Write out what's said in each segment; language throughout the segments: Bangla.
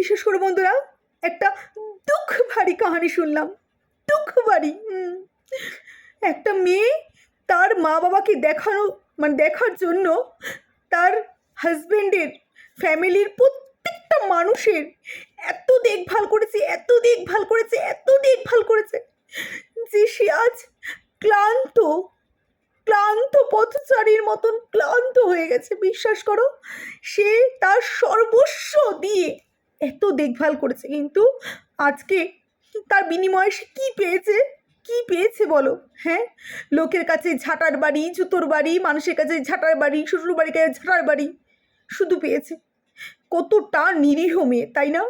বিশেষ করে বন্ধুরা, একটা দুঃখ ভারী কাহানি শুনলাম। দুঃখ ভারী একটা মেয়ে তার মা বাবাকে দেখানো মানে দেখার জন্য তার হাজবেন্ডের ফ্যামিলির প্রত্যেকটা মানুষের এত দেখভাল করেছে, এত দেখভাল করেছে, এত দেখভাল করেছে যে সে আজ ক্লান্ত ক্লান্ত পথচারীর মতন ক্লান্ত হয়ে গেছে। বিশ্বাস করো, সে তার সর্বস্ব দিয়ে এত দেখভাল করেছে কিন্তু আজকে তার বিনিময়ে সে কী পেয়েছে? কি পেয়েছে বলো? হ্যাঁ? লোকের কাছে ঝাঁটার বাড়ি, জুতোর বাড়ি, মানুষের কাছে ঝাঁটার বাড়ি শ্বশুর বাড়ির কাছে ঝাঁটার বাড়ি শুধু পেয়েছে। কতটা নিরীহ মেয়ে, তাই না?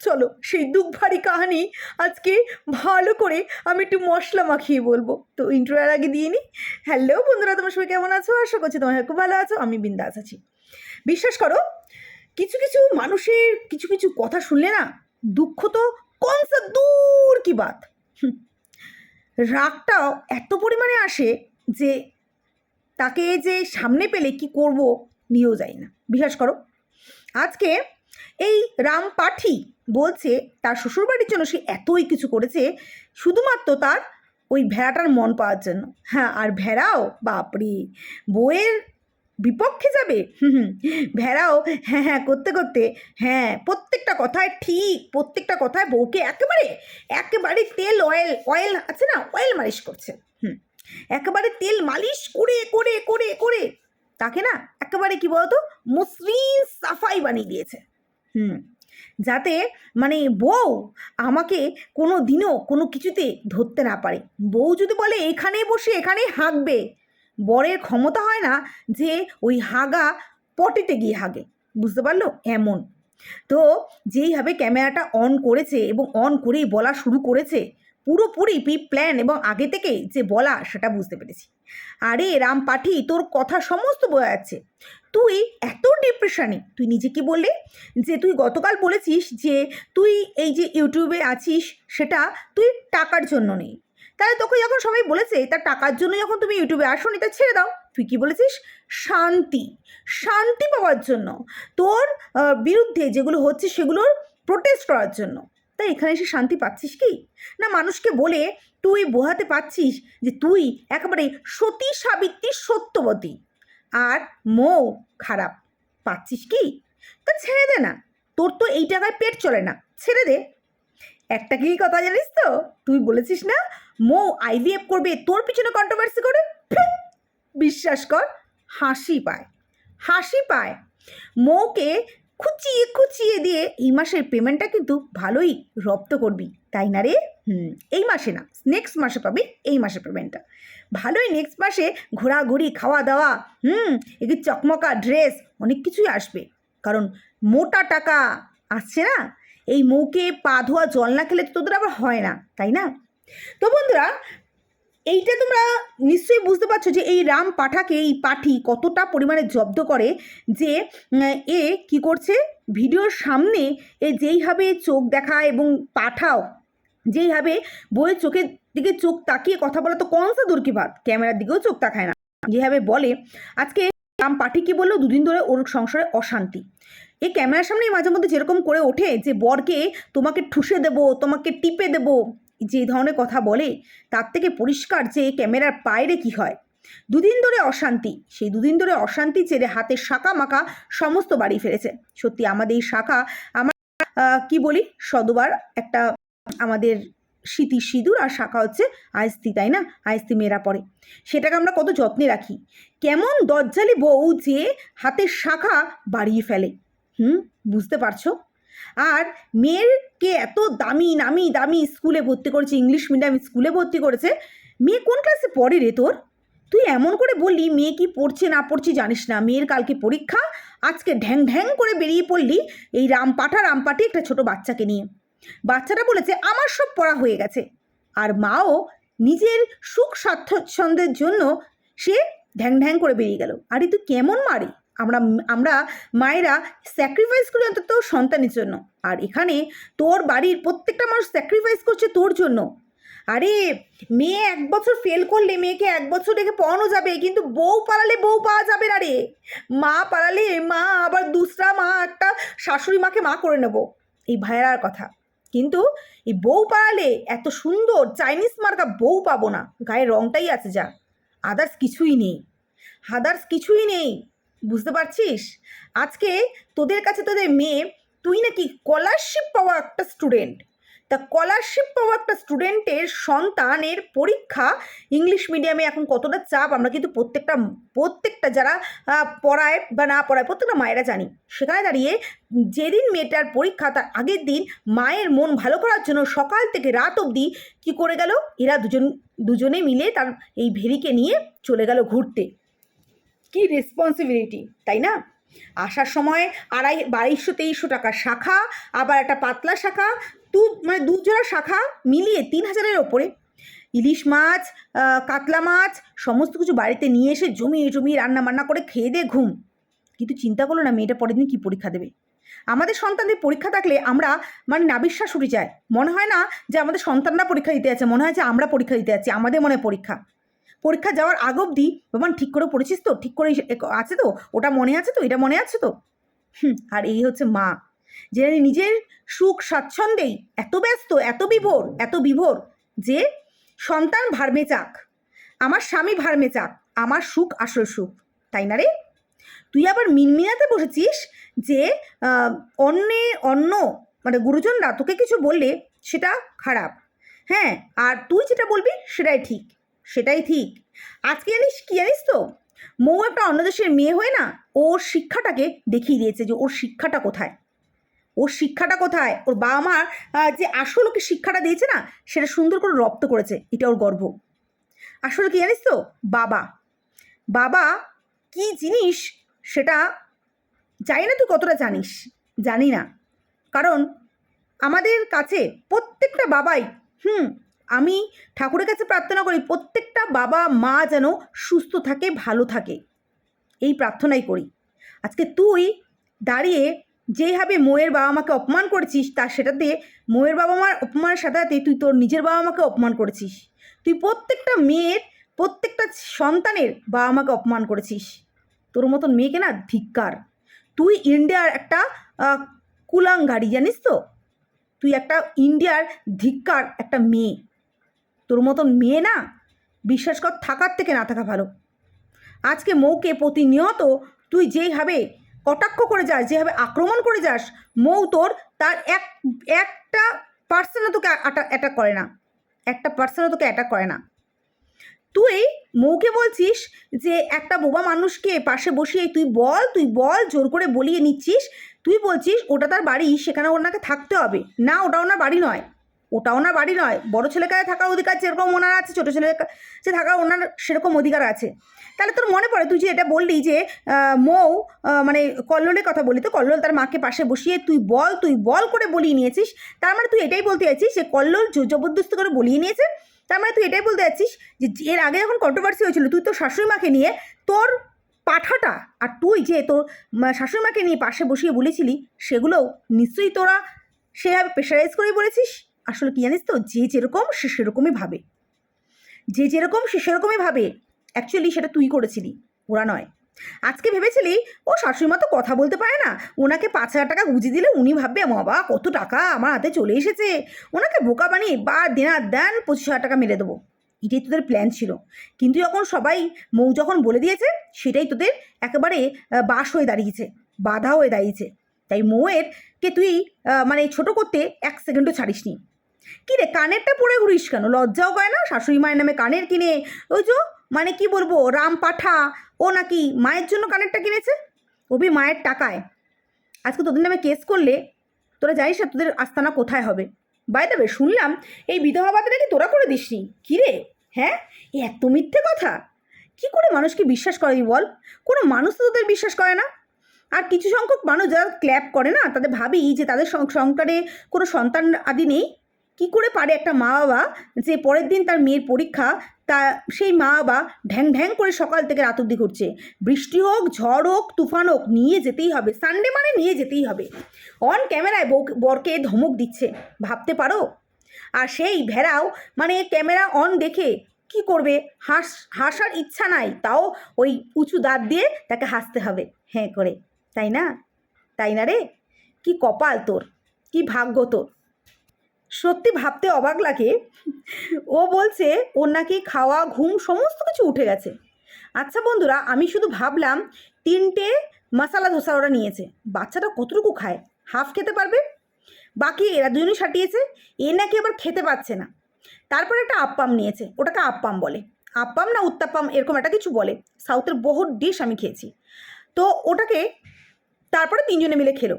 চলো, সেই দুঃখ ভারী কাহানি আজকে ভালো করে আমি একটু মশলা মাখিয়ে বলব। তো ইন্ট্রোয়ার আগে দিয়ে নিই হ্যালো বন্ধুরা, তোমার সবাই কেমন আছো? আশা করছি তোমার খুব ভালো আছো। আমি বিন্দাস আছি। বিশ্বাস করো কিছু কিছু মানুষের কিছু কিছু কথা শুনলে না দুঃখ তো কনসা দূর কি বাত। রাগটাও এত পরিমাণে আসে যে তাকে যে সামনে পেলে কি করব নিয়েও যায় না। বিশ্বাস করো। আজকে এই রাম পাঠি বলছে তার শ্বশুরবাড়ির জন্য সে এতই কিছু করেছে শুধুমাত্র তার ওই ভেড়াটার মন পাওয়ার জন্য। হ্যাঁ আর ভেড়াও, বাপরে! বইয়ের বিপক্ষে যাবে? ভেড়াও হ্যাঁ হ্যাঁ করতে করতে হ্যাঁ প্রত্যেকটা কথায় ঠিক, প্রত্যেকটা কথায় বউকে একেবারে একেবারে তেল অয়েল অয়েল আছে না? অয়েল মালিশ করছে। হুম, একেবারে তেল মালিশ করে করে করে করে, তাকে না একেবারে কি বলতো? মসৃণ সাফাই বানিয়ে দিয়েছে। হুম, যাতে মানে বউ আমাকে কোনো দিনও কোনো কিছুতে ধরতে না পারে। বউ যদি বলে এখানে বসে, এখানেই হাঁকবে বরের ক্ষমতা হয় না যে ওই হাগা পটিতে গিয়ে হাগে। বুঝতে পারল? এমন। তো যেইভাবে ক্যামেরাটা অন করেছে এবং অন করেই বলা শুরু করেছে, পুরোপুরি প্রি প্ল্যান এবং আগে থেকেই যে বলা, সেটা বুঝতে পেরেছি। আরে রাম পাঠি, তোর কথা সমস্ত বোঝা যাচ্ছে। তুই এত ডিপ্রেশনে তুই নিজে কি বললি? যে তুই গতকাল বলেছিস যে তুই এই যে ইউটিউবে আছিস, সেটা তুই টাকার জন্য নেই। তাহলে তোকে যখন সবাই বলেছে তার টাকার জন্য যখন তুমি ইউটিউবে আসোনি, তা ছেড়ে দাও। তুই কি বলেছিস? শান্তি। শান্তি পাওয়ার জন্য। তোর বিরুদ্ধে যেগুলো হচ্ছে সেগুলোর প্রোটেস্ট করার জন্য। তাই এখানে এসে শান্তি পাচ্ছিস কি? না মানুষকে বলে তুই বোঝাতে পারছিস যে তুই একেবারে সতী সাবিত্রী সত্যবতী। আর মৌ খারাপ। পাচ্ছিস কি? তা ছেড়ে দে না। তোর তো এই টাকায় পেট চলে না। ছেড়ে দে। একটা কি কথা জানিস তো? তুই বলেছিস না মৌ আইভিএফ করবে, তোর পিছনে কন্ট্রোভার্সি করে? বিশ্বাস কর, হাসি পায়। হাসি পায়। মৌকে খুচিয়ে খুচিয়ে দিয়ে এই মাসের পেমেন্টটা কিন্তু ভালোই রপ্ত করবি, তাই না রে? হুম, এই মাসে না নেক্সট মাসে পাবি, এই মাসের পেমেন্টটা ভালোই নেক্সট মাসে ঘোরাঘুরি খাওয়া দাওয়া হুম এদিকে চকমকা ড্রেস অনেক কিছুই আসবে। কারণ মোটা টাকা আসছে না? এই মৌকে পা ধোয়া, জল না খেলে তো তোদের আবার হয় না, তাই না? তো বন্ধুরা, এইটা তোমরা নিশ্চয়ই বুঝতে পারছ যে এই রাম পাঠাকে, এই পাঠি কতটা পরিমাণে জব্দ করে যে এ কি করছে? ভিডিওর সামনে এ যেইভাবে চোখ দেখা এবং পাঠাও, যেইভাবে বইয়ের চোখের দিকে চোখ তাকিয়ে কথা বলা তো কনসা দূর কি ভাত ক্যামেরার দিকেও চোখ তাকায় না। যেভাবে বলে, আজকে রাম পাঠি কি বলল? দুদিন ধরে ওর সংসারে অশান্তি। এই ক্যামেরার সামনেই মাঝে মধ্যে যেরকম করে ওঠে যে বরকে তোমাকে ঠুসে দেবো, তোমাকে টিপে দেবো যে ধরনের কথা বলে, তার থেকে পরিষ্কার যে ক্যামেরার বাইরে কি হয়। দুদিন ধরে অশান্তি, সেই দুদিন ধরে অশান্তি ছেড়ে হাতে শাখা মাখা সমস্ত বাড়ি ফেলেছে। সত্যি আমাদের এই শাখা আমার কি বলি, সদবার একটা আমাদের স্মৃতি সিঁদুর, আর শাখা হচ্ছে আয়স্তি তাই না? আয়স্তি মেয়েরা পড়ে সেটাকে আমরা কত যত্নে রাখি। কেমন দজ্জালি বউ যে হাতের শাখা বাড়িয়ে ফেলে। হুম, বুঝতে পারছ? আর মেয়েরকে এত দামি, নামি দামি স্কুলে ভর্তি করেছে, ইংলিশ মিডিয়াম স্কুলে ভর্তি করেছে, মেয়ে কোন ক্লাসে পড়ে রে তোর? তুই এমন করে বললি, মেয়ে কি পড়ছে না পড়ছে জানিস না, মেয়ের কালকে পরীক্ষা, আজকে ঢ্যাং ঢ্যাং করে বেরিয়ে পড়লি এই রামপাঠা রামপাটি একটা ছোট বাচ্চাকে নিয়ে। বাচ্চাটা বলেছে, আমার সব পড়া হয়ে গেছে। আর মাও নিজের সুখ স্বাচ্ছন্দ্যের জন্য সে ঢ্যাং ঢ্যাং করে বেরিয়ে গেল। আরে তুই কেমন মারি? আমরা আমরা মায়েরা স্যাক্রিফাইস করি অন্তত সন্তানের জন্য। আর এখানে তোর বাড়ির প্রত্যেকটা মানুষ স্যাক্রিফাইস করছে তোর জন্য। আরে, মেয়ে এক বছর ফেল করলে মেয়েকে এক বছর রেখে পড়ানো যাবে, কিন্তু বউ পালালে বউ পাওয়া যাবে না রে। মা পালালে মা, আবার দুসরা মা, একটা শাশুড়ি মাকে মা করে নেব। এই ভাইয়ার কথা। কিন্তু এই বউ পাড়ালে এত সুন্দর চাইনিজ মার্কা বউ পাবো না। গায়ের রংটাই আছে যা। আদার্স কিছুই নেই। আদার্স কিছুই নেই। বুঝতে পারছিস? আজকে তোদের কাছে তোদের মেয়ে, তুই নাকি স্কলারশিপ পাওয়া একটা স্টুডেন্ট তা স্কলারশিপ পাওয়া একটা স্টুডেন্টের সন্তানের পরীক্ষা ইংলিশ মিডিয়ামে এখন কতটা চাপ, আমরা কিন্তু প্রত্যেকটা প্রত্যেকটা যারা পড়ায় বা না পড়ায়, প্রত্যেকটা মায়েরা জানি। সেখানে দাঁড়িয়ে যেদিন মেয়েটার পরীক্ষা, তার আগের দিন মায়ের মন ভালো করার জন্য সকাল থেকে রাত অবধি কি করে গেল? এরা দুজন, দুজনে মিলে তার এই ভেরিকে নিয়ে চলে গেল ঘুরতে। কি রেসপন্সিবিলিটি তাই না? আসার সময় আড়াই, বাইশশো, তেইশশো টাকার শাখা, আবার একটা পাতলা শাখা, দু মানে দু জোড়া শাখা মিলিয়ে তিন হাজারের ওপরে। ইলিশ মাছ কাতলা মাছ, সমস্ত কিছু বাড়িতে নিয়ে এসে জমিয়ে জমিয়ে রান্না বান্না করে খেয়ে দিয়ে ঘুম। কিন্তু চিন্তা করল না, মেয়েটা পরের দিন কী পরীক্ষা দেবে? আমাদের সন্তানদের পরীক্ষা থাকলে আমরা মানে নাবিশ্বাস উঠে যায় মনে হয় না যে আমাদের সন্তানরা পরীক্ষা দিতে আছে মনে হয় যে আমরা পরীক্ষা দিতে আছি আমাদের মনে পরীক্ষা। পরীক্ষা যাওয়ার আগ অবধি বাবান ঠিক করে পড়েছিস তো? ঠিক করে আছে তো? ওটা মনে আছে তো? এটা মনে আছে তো? হুম, আর এই হচ্ছে মা। যে নিজের সুখ স্বাচ্ছন্দ্যেই এত ব্যস্ত এত বিভোর এত বিভোর যে সন্তান ভার্মে চাক আমার স্বামী ভার্মে চাক আমার সুখ আসল সুখ। তাই না রে? তুই আবার মিনমিনাতে বসেছিস যে অন্যে অন্য মানে গুরুজনরা তোকে কিছু বললে সেটা খারাপ। হ্যাঁ আর তুই যেটা বলবি সেটাই ঠিক। সেটাই ঠিক। আজকে জানিস কি জানিস তো? মৌ একটা অন্য দেশের মেয়ে হয়ে না ওর শিক্ষাটাকে দেখিয়ে দিয়েছে যে ওর শিক্ষাটা কোথায়। ওর শিক্ষাটা কোথায়? ওর বাবা মার যে আসল ওকে শিক্ষাটা দিয়েছে না, সেটা সুন্দর করে রপ্ত করেছে। এটা ওর গর্ব। আসলে কি জানিস তো? বাবা। বাবা কি জিনিস সেটা জানি না তুই কতটা জানিস। জানি না। কারণ আমাদের কাছে প্রত্যেকটা বাবাই, হুম আমি ঠাকুরের কাছে প্রার্থনা করি প্রত্যেকটা বাবা মা যেন সুস্থ থাকে ভালো থাকে। এই প্রার্থনাই করি। আজকে তুই দাঁড়িয়ে যেইভাবে মোয়ের বাবা মাকে অপমান করেছিস তার সেটাতে মোয়ের বাবা মার অপমানের সাথে সাথে তুই তোর নিজের বাবা মাকে অপমান করেছিস। তুই প্রত্যেকটা মেয়ের প্রত্যেকটা সন্তানের বাবা মাকে অপমান করেছিস। তোর মতন মেয়েকে না ধিক্কার। তুই ইন্ডিয়ার একটা আহ, কুলাঙ্গারি জানিস তো? তুই একটা ইন্ডিয়ার ধিক্কার একটা মেয়ে। তোর মতন মেয়ে না, বিশ্বাস কর থাকার থেকে না থাকা ভালো। আজকে মৌকে প্রতিনিয়ত তুই যেইভাবে কটাক্ষ করে যাস, যেভাবে আক্রমণ করে যাস, মৌ তোর তার এক, একটা পার্সেন্টও তোকে অ্যাটাক করে না। একটা পার্সেন্টও তোকে অ্যাটাক করে না। তুই মৌকে বলছিস যে একটা বোবা মানুষকে পাশে বসিয়ে তুই বল তুই বল, জোর করে বলিয়ে নিচ্ছিস। তুই বলছিস ওটা তার বাড়ি, সেখানে ওনাকে থাকতে হবে। না, ওটা ওনার বাড়ি নয়। ওটা ওনার বাড়ি নয়, বড় ছেলের কাছে থাকার অধিকার যেরকম ওনার আছে, ছোটো ছেলে কাছে থাকার ওনার সেরকম অধিকার আছে। তাহলে তোর মনে পড়ে তুই যে এটা বললি যে মৌ মানে কল্লোলের কথা বলি তো, কল্লোল তার মাকে পাশে বসিয়ে তুই বল তুই বল করে বলিয়ে নিয়েছিস। তার মানে তুই এটাই বলতে চাইছিস যে কল্লোল জবরদস্তি করে বলিয়ে নিয়েছে। তার মানে তুই এটাই বলতে যাচ্ছিস যে এর আগে যখন কন্ট্রোভার্সি হয়েছিল, তুই তোর শাশুড়ি মাকে নিয়ে তোর পাঠাটা আর তুই যে তোর শাশুড়ি মাকে নিয়ে পাশে বসিয়ে বলেছিলি, সেগুলোও নিশ্চয়ই তোরা সেভাবে প্রেশারাইজ করেই বলেছিস। আসলে কি জানিস তো? যে যেরকম সে সেরকমই ভাবে। যে যেরকম সে সেরকমই ভাবে অ্যাকচুয়ালি সেটা তুই করেছিলি, ওরা নয়। আজকে ভেবেছিলি, ও শাশুড়ি মা তো কথা বলতে পারে না। ওনাকে পাঁচ হাজার টাকা গুঁজে দিলে উনি ভাববে বাবা কত টাকা আমার হাতে চলে এসেছে। ওনাকে বোকা বানিয়ে বা দেনা দেন পঁচিশ হাজার টাকা মেরে দেবো। এটাই তোদের প্ল্যান ছিল। কিন্তু যখন সবাই মৌ যখন বলে দিয়েছে, সেটাই তোদের একেবারে বাস হয়ে দাঁড়িয়েছে, বাধা হয়ে দাঁড়িয়েছে। তাই মৌয়ের কে তুই মানে ছোট করতে এক সেকেন্ডও ছাড়িসনি। কী রে কানেরটা পরে ঘুরিস কেন? লজ্জাও করে না? শাশুড়ি মায়ের নামে কানের কিনে ওই যে মানে কি বলব রাম পাঠা ও নাকি মায়ের জন্য কানেরটা কিনেছে? ওবি মায়ের টাকায়। আজকে তোদের নামে কেস করলে তোরা জানিস না তোদের আস্তানা কোথায় হবে। বাই দেবে শুনলাম এই বিধবা ভাতা নাকি তোরা করে দিসনি। কী রে হ্যাঁ এত মিথ্যে কথা। কি করে মানুষকে বিশ্বাস করাবি বল? কোনো মানুষ তো তোদের বিশ্বাস করে না। আর কিছু সংখ্যক মানুষ যারা ক্ল্যাপ করে না, তাদের ভাবি যে তাদের সংসারে কোনো সন্তান আদি নেই। কি করে পারে একটা মা বাবা যে পরের দিন তার মেয়ের পরীক্ষা, তা সেই মা বাবা ঢ্যাং ঢ্যাং করে সকাল থেকে রাত অব্দি ঘুরছে। বৃষ্টি হোক, ঝড় হোক, তুফান হোক, নিয়ে যেতেই হবে। সানডে মানে নিয়ে যেতেই হবে। অন ক্যামেরায় বরকে ধমক দিচ্ছে। ভাবতে পারো? আর সেই ভেড়াও মানে ক্যামেরা অন দেখে কি করবে? হাস, হাসার ইচ্ছা নাই। তাও ওই উঁচু দাঁত দিয়ে তাকে হাসতে হবে। হ্যাঁ করে। তাই না? তাই না রে? কি কপাল তোর? কি ভাগ্য তোর? সত্যি ভাবতে অবাক লাগে। ও বলছে, ওর নাকি খাওয়া, ঘুম সমস্ত কিছু উঠে গেছে। আচ্ছা বন্ধুরা, আমি শুধু ভাবলাম, তিনটে মশালা ধোসা ওরা নিয়েছে। বাচ্চাটা কতটুকু খায়? হাফ খেতে পারবে? বাকি এরা দুজনই সাটিয়েছে, এ নাকি আবার খেতে পাচ্ছে না। তারপর একটা আপ্পাম নিয়েছে, ওটাকে আপ্পাম বলে। আপ্পাম না উত্তাপ্পাম, এরকম একটা কিছু বলে। সাউথের বহু ডিশ আমি খেয়েছি। তো ওটাকে তারপরে তিনজনে মিলে খেলো।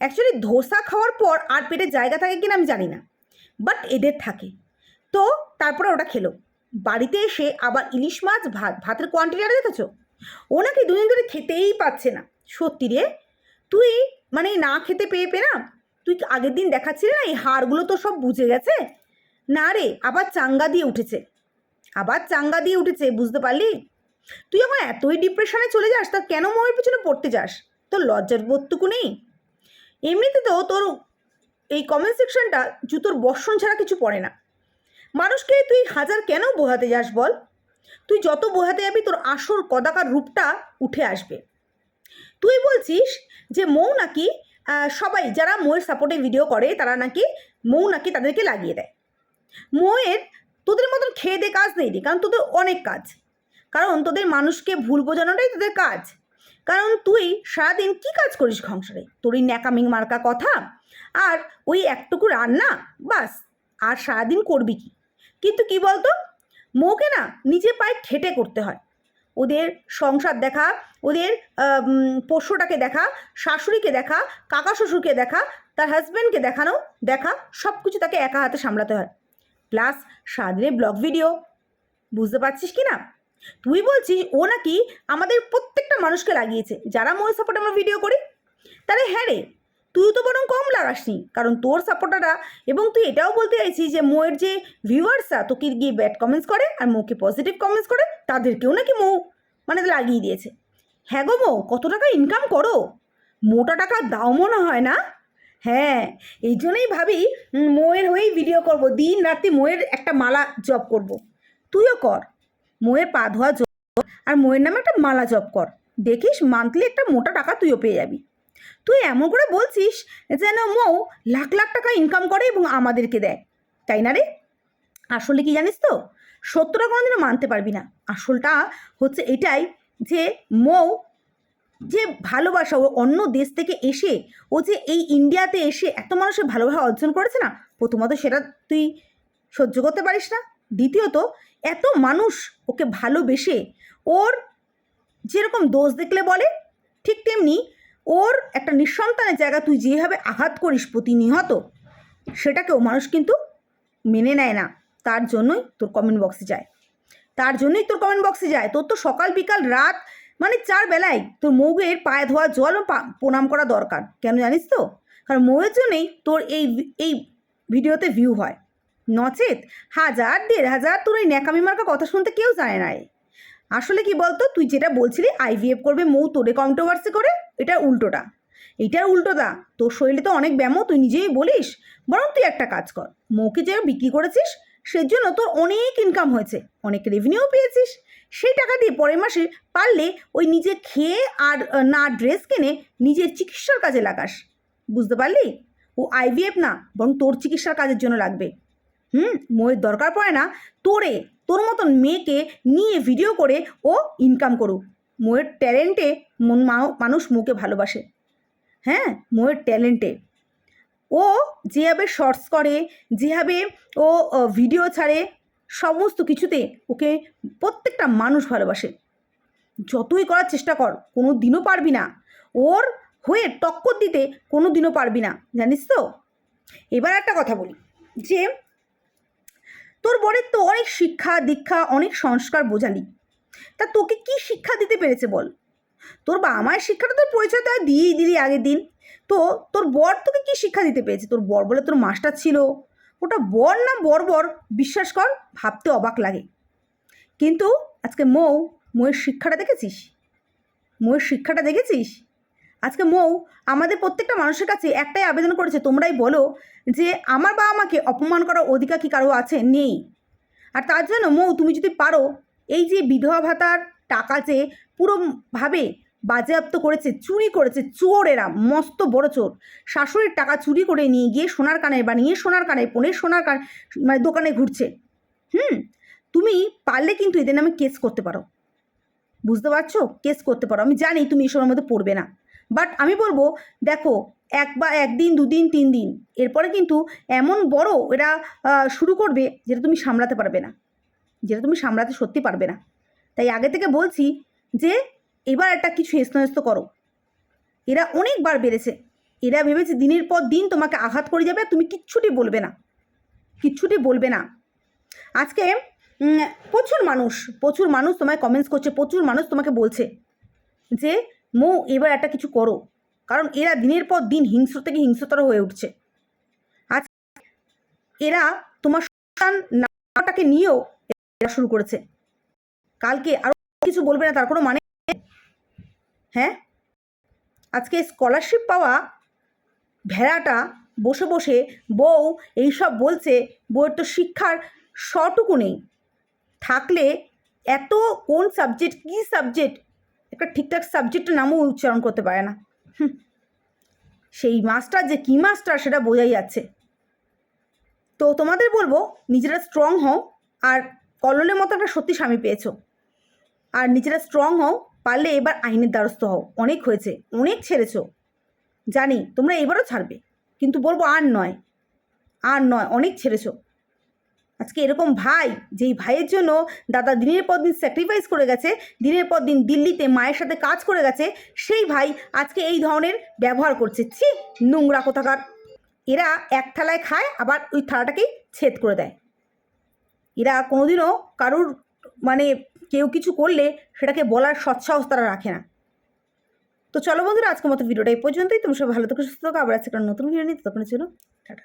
অ্যাকচুয়ালি ধোসা খাওয়ার পর আর পেটে জায়গা থাকে কিনা আমি জানি না বাট এদের থাকে। তো তারপরে ওটা খেলো। বাড়িতে এসে আবার ইলিশ মাছ ভাত, ভাতের কোয়ান্টিটি আর দেখেছ? ও নাকি দুদিন ধরে খেতেই পাচ্ছে না। সত্যি রে, তুই মানে না খেতে পেয়ে পে না, তুই আগের দিন দেখাচ্ছিলি না এই হাড়গুলো তো সব বুঝে গেছে? না রে, আবার চাঙ্গা দিয়ে উঠেছে। আবার চাঙ্গা দিয়ে উঠেছে, বুঝতে পারলি? তুই আমার এতই ডিপ্রেশনে চলে যাস, তা কেন মোয়ের পিছনে পড়তে যাস? তোর লজ্জার বোধটুকু নেই? এমনিতে তো তোর এই কমেন্ট সেকশনটা জুতোর বর্ষণ ছাড়া কিছু পড়ে না। মানুষকে তুই হাজার কেন বোঝাতে যাস বল? তুই যত বোঝাতে যাবি তোর আসল কদাকার রূপটা উঠে আসবে। তুই বলছিস যে মৌ নাকি সবাই যারা মৌয়ের সাপোর্টে ভিডিও করে তারা নাকি মৌ নাকি তাদেরকে লাগিয়ে দেয়। মৌয়ের তোদের মতন খেয়ে দে কাজ নেই রে, কারণ তোদের অনেক কাজ। কারণ তোদের মানুষকে ভুল বোঝানোটাই তোদের কাজ। কারণ তুই সারাদিন কি কাজ করিস সংসারে? তোর ওই ন্যাকামিং মার্কা কথা? আর ওই একটুকু রান্না? বাস, আর সারাদিন করবি কি? কিন্তু কি বলতো? মৌকে না নিজে পায়ে খেটে করতে হয়। ওদের সংসার দেখা, ওদের পোষ্যটাকে দেখা, শাশুড়িকে দেখা, কাকা শ্বশুরকে দেখা, তার হাজব্যান্ডকে দেখানো, দেখা সব কিছু তাকে একা হাতে সামলাতে হয়। প্লাস সারাদিনে ব্লগ ভিডিও বুঝতে পারছিস কি না? তুই বলছিস ও নাকি আমাদের প্রত্যেকটা মানুষকে লাগিয়েছে, যারা মোর সাপোর্ট আমরা ভিডিও করি? তাহলে হ্যাঁ রে, তুই তো বরং কম লাগাসনি, কারণ তোর সাপোর্টাররা এবং তুই এটাও বলতে চাইছিস যে মোয়ের যে ভিউয়ার্সরা তোকে গিয়ে ব্যাড কমেন্টস করে আর মোকে পজিটিভ কমেন্টস করে, তাদেরকেও নাকি মৌ মানে লাগিয়ে দিয়েছে। হ্যাঁ গো মৌ, কত টাকা ইনকাম করো? মোটা টাকা দাও মনে হয় না? হ্যাঁ এই জন্যই ভাবি মোয়ের হয়েই ভিডিও করব, দিন রাত্রি মোয়ের একটা মালা জব করব। তুইও কর। মৌয়ের পা ধোয়া জব আর মৌয়ের নামে একটা মালা জব কর। দেখিস মান্থলি একটা মোটা টাকা তুইও পেয়ে যাবি। তুই এমন করে বলছিস যেন মৌ লাখ লাখ টাকা ইনকাম করে এবং আমাদেরকে দেয়। তাই না রে? আসলে কি জানিস তো? সত্যটা কোনোদিনও মানতে পারবি না। আসলটা হচ্ছে এটাই যে মৌ যে ভালোবাসা ও অন্য দেশ থেকে এসে ও যে এই ইন্ডিয়াতে এসে এত মানুষের ভালোবাসা অর্জন করেছে না, প্রথমত সেটা তুই সহ্য করতে পারিস না। দ্বিতীয়ত, এত মানুষ ওকে ভালোবেসে ওর যেরকম দোষ দেখলে বলে, ঠিক তেমনি ওর একটা নিঃসন্তানের জায়গা তুই যেভাবে আঘাত করিস প্রতিনিহত, সেটাকেও মানুষ কিন্তু মেনে নেয় না। তার জন্যই তোর কমেন্ট বক্সে যায়। তার জন্যই তোর কমেন্ট বক্সে যায়। তোর তো সকাল বিকাল রাত মানে চার বেলায় তোর মৌয়ের পায়ে ধোয়া জল প্রণাম করা দরকার। কেন জানিস তো? কারণ মৌয়ের জন্যই তোর এই এই ভিডিওতে ভিউ হয়। নচেত হাজার, দেড় হাজার তোর এই ন্যাকামি মার্কা কথা শুনতে কেউ জানে না আসলে কি বলতো? তুই যেটা বলছিলি আইভিএফ করবে মৌ তোরে কন্ট্রোভার্সি করে, এটা উল্টোটা। এটার উল্টোটা, তোর শরীরে তো অনেক ব্যায়ামও তুই নিজেই বলিস। বরং তুই একটা কাজ কর, মৌকে যে বিক্রি করেছিস, সেজন্য তোর অনেক ইনকাম হয়েছে, অনেক রেভিনিউ পেয়েছিস। সেই টাকা দিয়ে পরের মাসে পারলে ওই নিজে খেয়ে আর না ড্রেস কিনে নিজের চিকিৎসার কাজে লাগাস। বুঝতে পারলি? ও আইভিএফ না, বরং তোর চিকিৎসার কাজের জন্য লাগবে। হুম মোয়ের দরকার পড়ে না, তোরে, তোর মতন মেয়েকে নিয়ে ভিডিও করে ও ইনকাম করুক। মোয়ের ট্যালেন্টে মন মানুষ মুখে ভালোবাসে। হ্যাঁ মোয়ের ট্যালেন্টে ও যেভাবে শর্টস করে, যেভাবে ও ভিডিও ছাড়ে, সমস্ত কিছুতে ওকে প্রত্যেকটা মানুষ ভালোবাসে। যতই করার চেষ্টা কর কোনো দিনও পারবি না। ওর হয়ে টক্কর দিতে কোনো দিনও পারবি না, জানিস তো? এবার একটা কথা বলি, যে তোর বরের তো অনেক শিক্ষা, দীক্ষা, অনেক সংস্কার বোঝালি। তা তোকে কি শিক্ষা দিতে পেরেছে বল? তোর বাবা মায়ের শিক্ষাটা তোর পরিচয় তো দিয়েই দিলি আগের দিন। তো তোর বর তোকে কি শিক্ষা দিতে পেরেছে? তোর বর বলে তোর মাস্টার ছিল। ওটা বর না বর বর, বিশ্বাস কর, ভাবতে অবাক লাগে। কিন্তু আজকে মৌ, মৌয়ের শিক্ষাটা দেখেছিস? মৌয়ের শিক্ষাটা দেখেছিস? আজকে মৌ আমাদের প্রত্যেকটা মানুষের কাছে একটাই আবেদন করেছে, তোমরাই বলো যে আমার বাবা আমাকে অপমান করার অধিকার কি কারও আছে? নেই। আর তার জন্য মৌ তুমি যদি পারো, এই যে বিধবা ভাতার টাকা যে পুরোভাবে বাজেয়াপ্ত করেছে, চুরি করেছে চোর এরা মস্ত বড় চোর, শাশুড়ির টাকা চুরি করে নিয়ে গিয়ে সোনার কানে বানিয়ে, সোনার কানে পনে, সোনার কান মানে দোকানে ঘুরছে। হুম? তুমি পারলে কিন্তু এদের নামে কেস করতে পারো। বুঝতে পারছ? কেস করতে পারো। আমি জানি তুমি এসবের মধ্যে পড়বে না। বাট আমি বলব, দেখো, এক বা একদিন, দুদিন তিন দিন এরপরে কিন্তু এমন বড় এরা শুরু করবে যেটা তুমি সামলাতে পারবে না। যেটা তুমি সামলাতে সত্যি পারবে না। তাই আগে থেকে বলছি যে, এবার একটা কিছু হেস্তনেস্ত করো। এরা অনেকবার বেড়েছে। এরা ভেবেছে দিনের পর দিন তোমাকে আঘাত করে যাবে, তুমি কিচ্ছুটি বলবে না। কিচ্ছুটি বলবে না। আজকে প্রচুর মানুষ প্রচুর মানুষ তোমায় কমেন্টস করছে, প্রচুর মানুষ তোমাকে বলছে যে মো, এবার একটা কিছু করো। কারণ এরা দিনের পর দিন হিংস্র থেকে হিংস্রতর হয়ে উঠছে। আজ এরা তোমার নামটাকে নিয়েও এরা শুরু করেছে। কালকে আরও কিছু বলবে না, তার কোনো মানে। হ্যাঁ? আজকে স্কলারশিপ পাওয়া ভেড়াটা বসে বসে বউ এইসব বলছে, বউয়ের তো শিক্ষার সটুকু নেই। থাকলে এত কোন সাবজেক্ট কী সাবজেক্ট একটা ঠিকঠাক সাবজেক্টের নামও উচ্চারণ করতে পারে না। সেই মাস্টার যে কী মাস্টার সেটা বোঝাই যাচ্ছে। তো তোমাদের বলব, নিজেরা স্ট্রং হও আর কল্লোলের মতো একটা সত্যি স্বামী পেয়েছ। আর নিজেরা স্ট্রং হও, পারলে এবার আইনের দ্বারস্থ হও। অনেক হয়েছে, অনেক ছেড়েছো। জানি, তোমরা এবারও ছাড়বে। কিন্তু বলব আর নয় আর নয়, অনেক ছেড়েছো। আজকে এরকম ভাই, যেই ভাইয়ের জন্য দাদা দিনের পর দিন স্যাক্রিফাইস করে গেছে, দিনের পর দিন দিল্লিতে মায়ের সাথে কাজ করে গেছে, সেই ভাই আজকে এই ধরনের ব্যবহার করছে। ছি, নোংরা কোথাকার। এরা এক থালায় খায়, আবার ওই থালাটাকেই ছেদ করে দেয়। এরা কোনোদিনও কারুর মানে কেউ কিছু করলে সেটাকে বলার সৎসাহস তারা রাখে না। তো চলো বন্ধুরা, আজকের মতো ভিডিওটা এই পর্যন্তই। তুমি সব ভালো থাকো, সুস্থ থাকো। আবার আজকে একটা নতুন ভিডিও নিয়ে তখন জন্য টাটা।